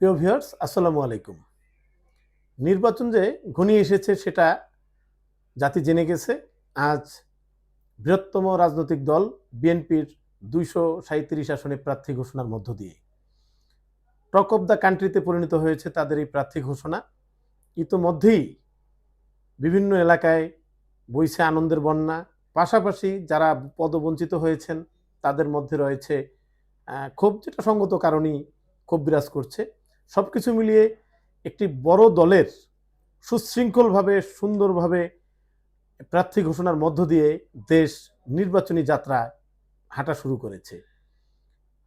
প্রিয় ভিউয়ার্স আসসালামু আলাইকুম। নির্বাচন যে ঘনিয়ে এসেছে সেটা জাতি জেনে গেছে। আজ বৃহত্তম রাজনৈতিক দল বিএনপির দুইশো সাঁত্রিশ আসনে প্রার্থী ঘোষণার মধ্য দিয়ে। টক অব দ্য কান্ট্রিতে পরিণত হয়েছে তাদের এই প্রার্থী ঘোষণা। ইতোমধ্যেই বিভিন্ন এলাকায় বইছে আনন্দের বন্যা। পাশাপাশি যারা পদবঞ্চিত হয়েছেন, তাদের মধ্যে রয়েছে ক্ষোভ, যেটা সঙ্গত কারণেই ক্ষোভ বিরাজ করছে। সব কিছু মিলিয়ে একটি বড় দলের সুশৃঙ্খলভাবে, সুন্দরভাবে প্রার্থী ঘোষণার মধ্য দিয়ে দেশ নির্বাচনী যাত্রা হাঁটা শুরু করেছে।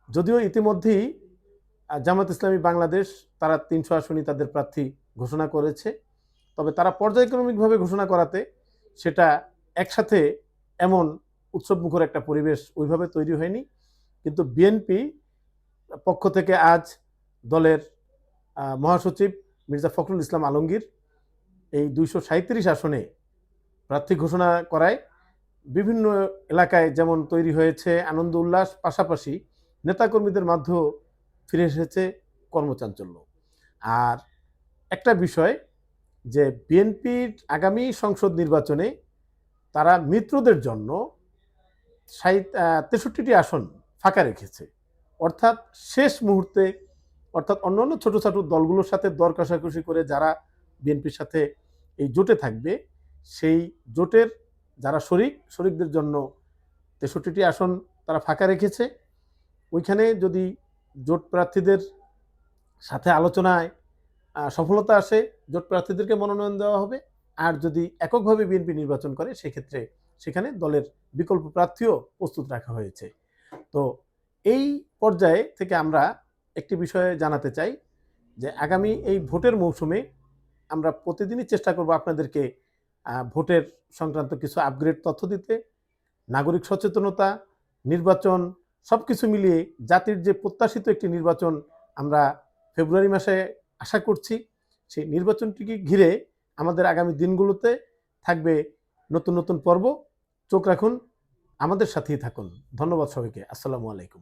যদিও ইতিমধ্যেই জামাত ইসলামী বাংলাদেশ তারা তিনশো আসনই তাদের প্রার্থী ঘোষণা করেছে। তবে তারা পর্যায়ক্রমিকভাবে ঘোষণা করাতে সেটা একসাথে এমন উৎসবমুখর একটা পরিবেশ ওইভাবে তৈরি হয়নি। কিন্তু বিএনপি পক্ষ থেকে আজ দলের মহাসচিব মির্জা ফখরুল ইসলাম আলমগীর এই দুইশো সাঁত্রিশ আসনে প্রার্থী ঘোষণা করায় বিভিন্ন এলাকায় যেমন তৈরি হয়েছে আনন্দ উল্লাস, পাশাপাশি নেতাকর্মীদের মাধ্যমেও ফিরে এসেছে কর্মচাঞ্চল্য। আর একটা বিষয় যে বিএনপির আগামী সংসদ নির্বাচনে তারা মিত্রদের জন্য তেষট্টিটি আসন ফাঁকা রেখেছে। অর্থাৎ শেষ মুহূর্তে অর্থাৎ অন্যান্য ছোট ছোট দলগুলোর সাথে দর কষাকষি করে যারা বিএনপির সাথে এই জোটে থাকবে, সেই জোটের যারা শরিক, শরিকদের জন্য তেষট্টিটি আসন তারা ফাঁকা রেখেছে। ওইখানে যদি জোট প্রার্থীদের সাথে আলোচনায় সফলতা আসে, জোট প্রার্থীদেরকে মনোনয়ন দেওয়া হবে। আর যদি এককভাবে বিএনপি নির্বাচন করে, সেক্ষেত্রে সেখানে দলের বিকল্প প্রার্থীও প্রস্তুত রাখা হয়েছে। তো এই পর্যায়ে থেকে আমরা একটি বিষয়ে জানাতে চাই যে আগামী এই ভোটের মৌসুমে আমরা প্রতিদিনই চেষ্টা করব আপনাদেরকে ভোটের সংক্রান্ত কিছু আপগ্রেড তথ্য দিতে, নাগরিক সচেতনতা, নির্বাচন সব কিছু মিলিয়ে জাতির যে প্রত্যাশিত একটি নির্বাচন আমরা ফেব্রুয়ারি মাসে আশা করছি, সেই নির্বাচনটিকে ঘিরে আমাদের আগামী দিনগুলোতে থাকবে নতুন নতুন পর্ব। চোখ রাখুন, আমাদের সাথেই থাকুন। ধন্যবাদ সবাইকে। আসসালামু আলাইকুম।